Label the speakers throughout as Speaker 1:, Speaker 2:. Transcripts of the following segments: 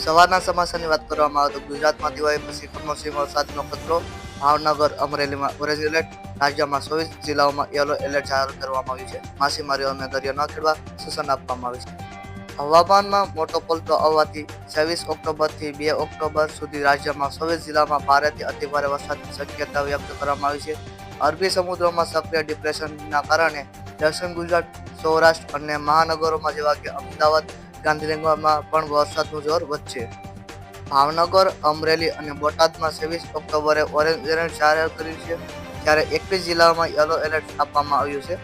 Speaker 1: સવારના સમાચારની વાત કરવામાં આવે તો ગુજરાતમાં દિવાળી પછી કમોસમી વરસાદનો ખતરો, ભાવનગર, અમરેલીમાં ઓરેન્જ એલર્ટ, રાજ્યમાં ચોવીસ જિલ્લાઓમાં યલો એલર્ટ જાહેર કરવામાં આવ્યું છે. માછીમારીઓને દરિયો ન ખેડવા સૂચન આપવામાં આવ્યું છે. હવામાનમાં મોટો પલટો આવવાથી છવ્વીસ ઓક્ટોબરથી બે ઓક્ટોબર સુધી રાજ્યમાં ચોવીસ જિલ્લામાં ભારેથી અતિભારે વરસાદની શક્યતા વ્યક્ત કરવામાં આવી છે. અરબી સમુદ્રમાં સક્રિય ડિપ્રેશનના કારણે દક્ષિણ ગુજરાત, સૌરાષ્ટ્ર અને મહાનગરોમાં જેવા કે અમદાવાદ ગાંધીનગરમાં પણ વરસાદનું જોર વધશે. ભાવનગર, અમરેલી અને બોટાદમાં છવ્વીસ ઓક્ટોબરે ઓરેન્જ એલર્ટ જાહેર કર્યું છે, જ્યારે એકવીસ જિલ્લાઓમાં યલો એલર્ટ આપવામાં આવ્યું છે.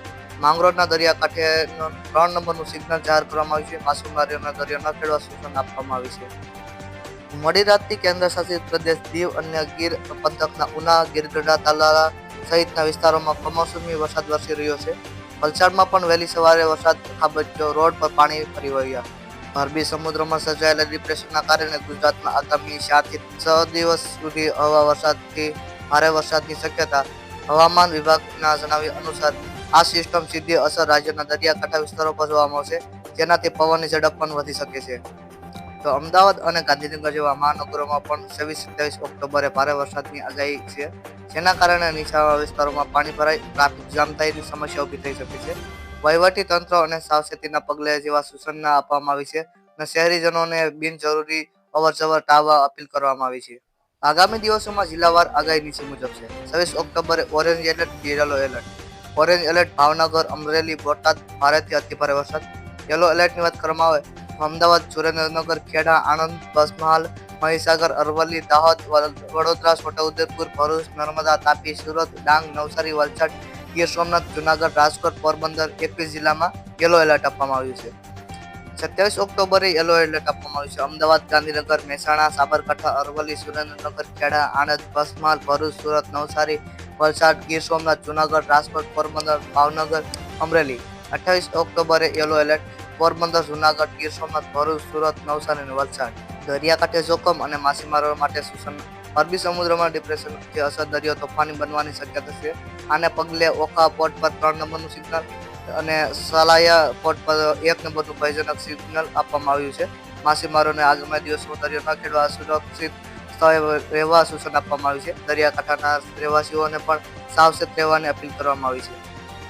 Speaker 1: માંગરોળના દરિયાકાંઠે ત્રણ નંબરનું સિગ્નલ જાહેર કરવામાં આવ્યું છે. માછીમારીઓના દરિયો ન ખેડવા સૂચન આપવામાં આવ્યું છે. મોડી રાતથી કેન્દ્ર શાસિત પ્રદેશ દીવ અને ગીર પંથકના ઉના ગીરગઢડા તાલાલા સહિતના વિસ્તારોમાં કમોસમી વરસાદ વરસી રહ્યો છે. વલસાડમાં પણ વહેલી સવારે વરસાદ ખાબક્યો રોડ પર પાણી ફરી વળ્યા. અરબી સમુદ્રમાં સર્જાયેલા ડિપ્રેશનના કારણે ગુજરાતમાં આગામી ચારથી છ દિવસ સુધી હવા વરસાદથી ભારે વરસાદની શક્યતા હવામાન વિભાગના જણાવ્યા અનુસાર આ સિસ્ટમ સીધી અસર રાજ્યના દરિયાકાંઠા વિસ્તારો પર જોવા મળશે, જેનાથી પવનની ઝડપ પણ વધી શકે છે. તો અમદાવાદ અને ગાંધીનગર જેવા મહાનગરોમાં પણ છવ્વીસ સત્યાવીસ ઓક્ટોબરે ભારે વરસાદની આગાહી છે, જેના કારણે નીચાણવાળા વિસ્તારોમાં પાણી ભરાઈ ટ્રાફિક જામ થવાની સમસ્યા ઊભી થઈ શકે છે. વહીવટી તંત્ર અને સાવચેતીના પગલે જેવા સૂચના આપવામાં આવી છે અને શહેરીજનોને બિનજરૂરી અવરજવર ટાળવા અપીલ કરવામાં આવી છે. આગામી દિવસોમાં જિલ્લાવાર આગાહી નીચે મુજબ છે. છવ્વીસ ઓક્ટોબરે orange alert, yellow alert. Orange alert, Bhavnagar, Amreli, Botad, ભારેથી અતિભારે વરસાદ. યલો એલર્ટની વાત કરવામાં આવે અમદાવાદ, સુરેન્દ્રનગર, ખેડા, આણંદ પંચમહાલ મહીસાગર, અરવલ્લી, દાહોદ વડ- વડોદરા, છોટાઉદેપુર, ભરૂચ, નર્મદા, તાપી, સુરત, ડાંગ, નવસારી, વલસાડ ગીર સોમનાથ, જુનાગઢ, રાજકોટ, પોરબંદર એકવીસ જિલ્લામાં યલો એલર્ટ આપવામાં આવ્યું છે. સત્યાવીસ ઓક્ટોબરે યલો એલર્ટ આપવામાં આવ્યું છે. અમદાવાદ, ગાંધીનગર, મહેસાણા, સાબરકાંઠા, અરવલ્લી, સુરેન્દ્રનગર, ખેડા, આણંદ પંચમહાલ ભરૂચ, સુરત, નવસારી, વલસાડ, ગીર સોમનાથ, જુનાગઢ, રાજકોટ, પોરબંદર, ભાવનગર, અમરેલી. અઠ્ઠાવીસ ઓક્ટોબરે યલો એલર્ટ પોરબંદર, જુનાગઢ, ગીર સોમનાથ, ભરૂચ, સુરત, નવસારી અને વલસાડ. દરિયાકાંઠે જોખમ અને માછીમારો માટે સૂચન અરબી સમુદ્રમાં ડિપ્રેશનથી અસર દરિયો તોફાની બનવાની શક્યતા છે. આને પગલે ઓખા પોર્ટ પર ત્રણ નંબરનું સિગ્નલ અને સલાયા પોર્ટ પર એક નંબરનું ભયજનક સિગ્નલ આપવામાં આવ્યું છે. માછીમારોને આગામી દિવસોમાં દરિયો ન ખેડવા સુરક્ષિત સ્થળે રહેવા સૂચન આપવામાં આવ્યું છે. દરિયાકાંઠાના રહેવાસીઓને પણ સાવચેત રહેવાની અપીલ કરવામાં આવી છે.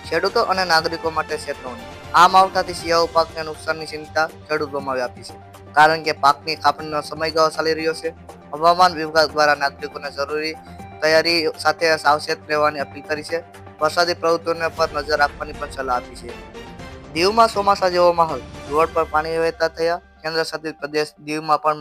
Speaker 1: ખેડૂતો અને નાગરિકો માટે ચેતવણી. આ માવઠાથી શિયાળુ પાકને નુકસાનની ચિંતા ખેડૂતોમાં વ્યાપી છે. કારણ કે પાકની કાપણીનો સમયગાળો ચાલી રહ્યો છે. હવામાન વિભાગ દ્વારા નાગરિકોને જરૂરી તૈયારી સાથે સાવચેત રહેવાની અપીલ કરી છે. વરસાદી પ્રવૃત્તિઓને પર નજર રાખવાની પણ સલાહ આપી છે. દીવમાં ચોમાસા જેવો માહોલ. રોડ પર પાણી વહેતા થયા. કેન્દ્ર શાસિત પ્રદેશ દીવમાં પણ